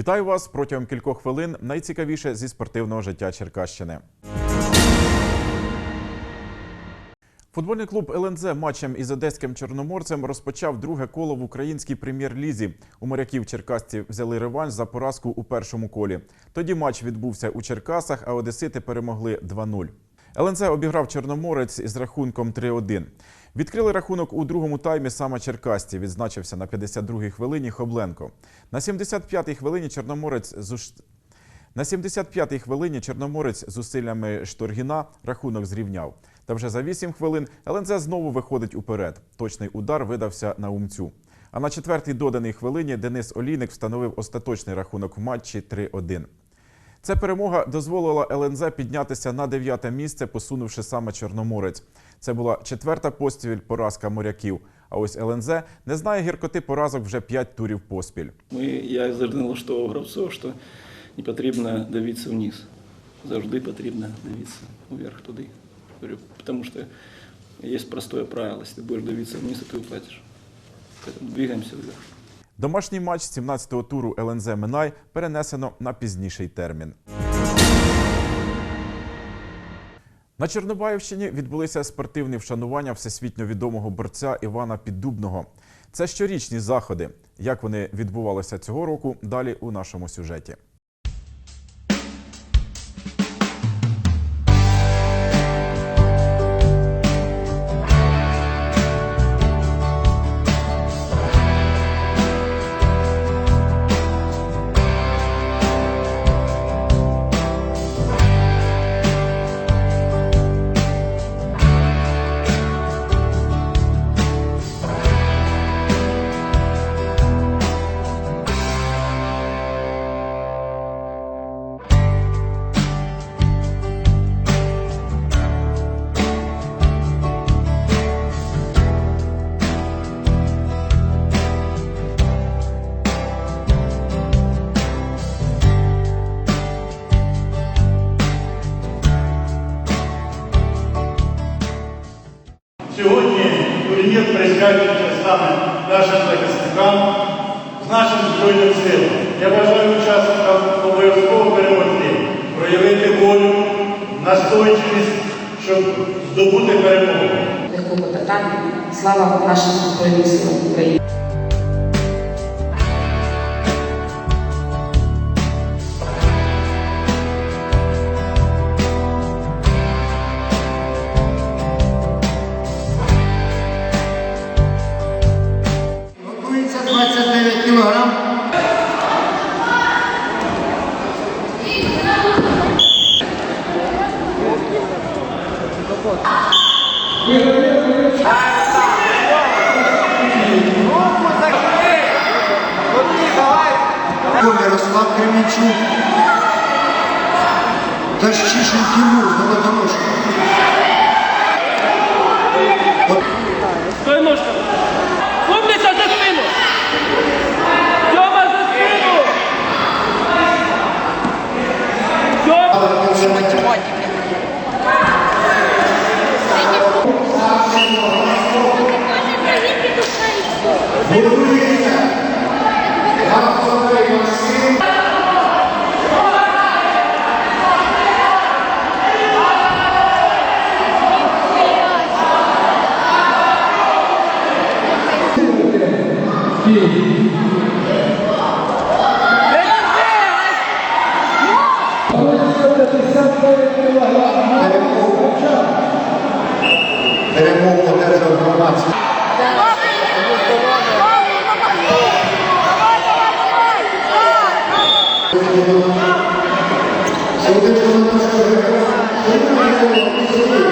Вітаю вас протягом кількох хвилин. Найцікавіше зі спортивного життя Черкащини. Футбольний клуб ЛНЗ матчем із одеським чорноморцем розпочав друге коло в українській прем'єр-лізі. У моряків черкасці взяли реванш за поразку у першому колі. Тоді матч відбувся у Черкасах, а одесити перемогли 2-0. ЛНЗ обіграв Чорноморець із рахунком 3-1. Відкрили рахунок у другому таймі саме черкасці. Відзначився на 52-й хвилині Хобленко. На 75-й хвилині Чорноморець зуш... На 75-й хвилині Чорноморець з зусиллями Шторгіна рахунок зрівняв. Та вже за 8 хвилин ЛНЗ знову виходить уперед. Точний удар видався на умцю. А на четвертій доданій хвилині Денис Олійник встановив остаточний рахунок в матчі 3-1. Ця перемога дозволила ЛНЗ піднятися на дев'яте місце, посунувши саме Чорноморець. Це була четверта поспіль поразка моряків. А ось ЛНЗ не знає гіркоти поразок вже п'ять турів поспіль. Ми, я завжди налаштовував гравців, що не потрібно дивитися вниз. Завжди потрібно дивитися вверх туди. Говорю, Потому что есть простое правило. Если ты будешь дивитися вниз, то ты уплатишь. Поэтому двигаемся вверх. Домашній матч 17-го туру ЛНЗ Минай перенесено на пізніший термін. На Чорнобаївщині відбулися спортивні вшанування всесвітньо відомого борця Івана Піддубного. Це щорічні заходи. Як вони відбувалися цього року, далі у нашому сюжеті. Настойчивість, щоб здобути перемогу. Легко питання. Слава нашим Збройним силам України. Ярослав Кремінчук. Дощишин Тимур, Золотоножка. Стой ножка. Умниця за спину. Тьома за спину. Тьома. Teremos un poder de información. Thank you.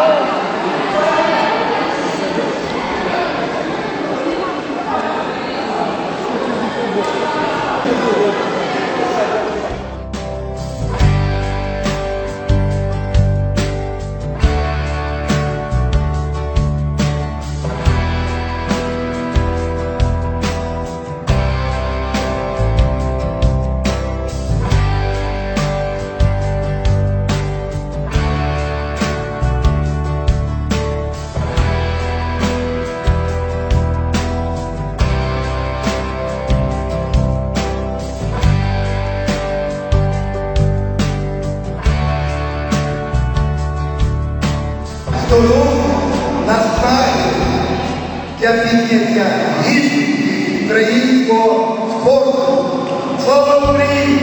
아 Тому насправді я підняття гідності українського спорту. Слава Україні!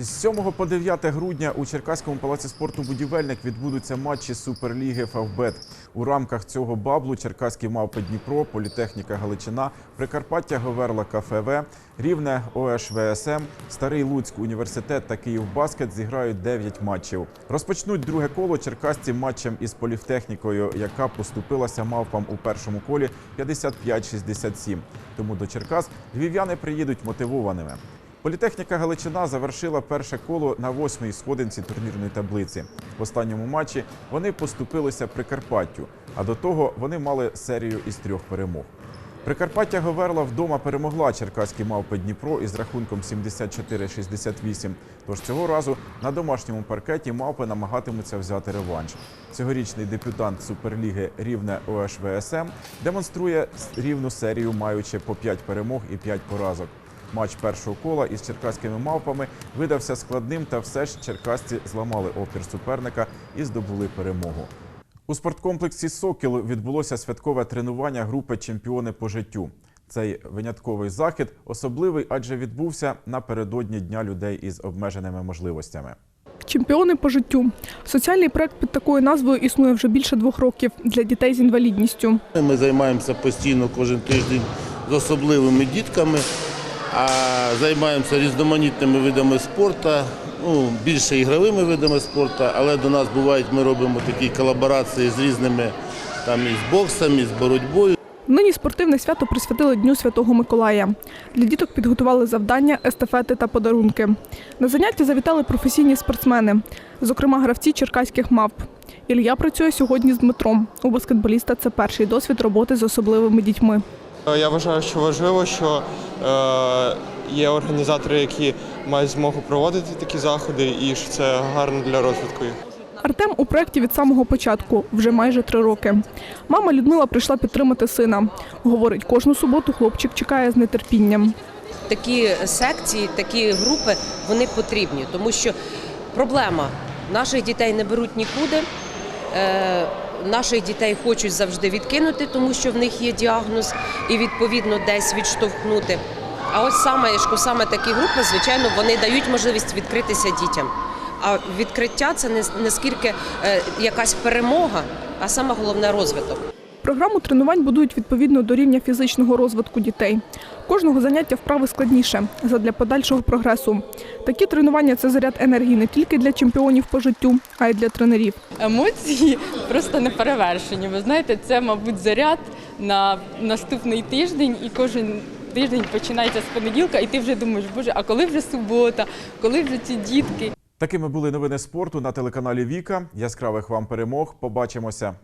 З 7 по 9 грудня у Черкаському палаці спорту Будівельник відбудуться матчі Суперліги Фавбет. У рамках цього баблу Черкаські мавпи Дніпро, Політехніка Галичина, Прикарпаття Говерла КФВ, Рівне ОШВСМ, Старий Луцьк університет та Київбаскет зіграють 9 матчів. Розпочнуть друге коло черкасці матчем із політехнікою, яка поступилася мавпам у першому колі 55-67. Тому до Черкас львів'яни приїдуть мотивованими. Політехніка Галичина завершила перше коло на восьмій сходинці турнірної таблиці. В останньому матчі вони поступилися Прикарпаттю, а до того вони мали серію із трьох перемог. Прикарпаття Говерла вдома перемогла черкаські мавпи Дніпро із рахунком 74-68. Тож цього разу на домашньому паркеті мавпи намагатимуться взяти реванш. Цьогорічний дебютант Суперліги Рівне ОШВСМ демонструє рівну серію, маючи по 5 перемог і 5 поразок. Матч першого кола із черкаськими мавпами видався складним, та все ж черкасці зламали опір суперника і здобули перемогу. У спорткомплексі Сокіл відбулося святкове тренування групи Чемпіони по життю. Цей винятковий захід особливий, адже відбувся напередодні Дня людей із обмеженими можливостями. Чемпіони по життю. Соціальний проект під такою назвою існує вже більше двох років для дітей з інвалідністю. Ми займаємося постійно кожен тиждень з особливими дітками, а займаємося різноманітними видами спорту, ну, більше ігровими видами спорту, але до нас бувають, ми робимо такі колаборації з різними там і з боксом, і з боротьбою. Нині спортивне свято присвятили Дню Святого Миколая. Для діток підготували завдання, естафети та подарунки. На заняття завітали професійні спортсмени, зокрема гравці черкаських мавп. Ілля працює сьогодні з Дмитром. У баскетболіста це перший досвід роботи з особливими дітьми. Е, Я вважаю, що важливо, що е, є організатори, які мають змогу проводити такі заходи, і що це гарно для розвитку їх. Артем у проєкті від самого початку, вже майже три роки. Мама Людмила прийшла підтримати сина. Говорить, кожну суботу хлопчик чекає з нетерпінням. такі секції, такі групи вони потрібні, тому що проблема наших дітей не беруть нікуди. Наших дітей хочуть завжди відкинути, тому що в них є діагноз, і відповідно десь відштовхнути. А ось саме саме такі групи, звичайно, вони дають можливість відкритися дітям. А відкриття це не, не скільки е, якась перемога, а саме головне розвиток. Програму тренувань будують відповідно до рівня фізичного розвитку дітей. Кожного заняття вправи складніше задля подальшого прогресу. Такі тренування це заряд енергії не тільки для чемпіонів по життю, а й для тренерів. емоції просто не перевершені. Ви знаєте, це, мабуть, заряд на наступний тиждень, і кожен тиждень починається з понеділка, і ти вже думаєш, боже, а коли вже субота, коли вже ці дітки? Такими були новини спорту на телеканалі Віка. Яскравих вам перемог. Побачимося.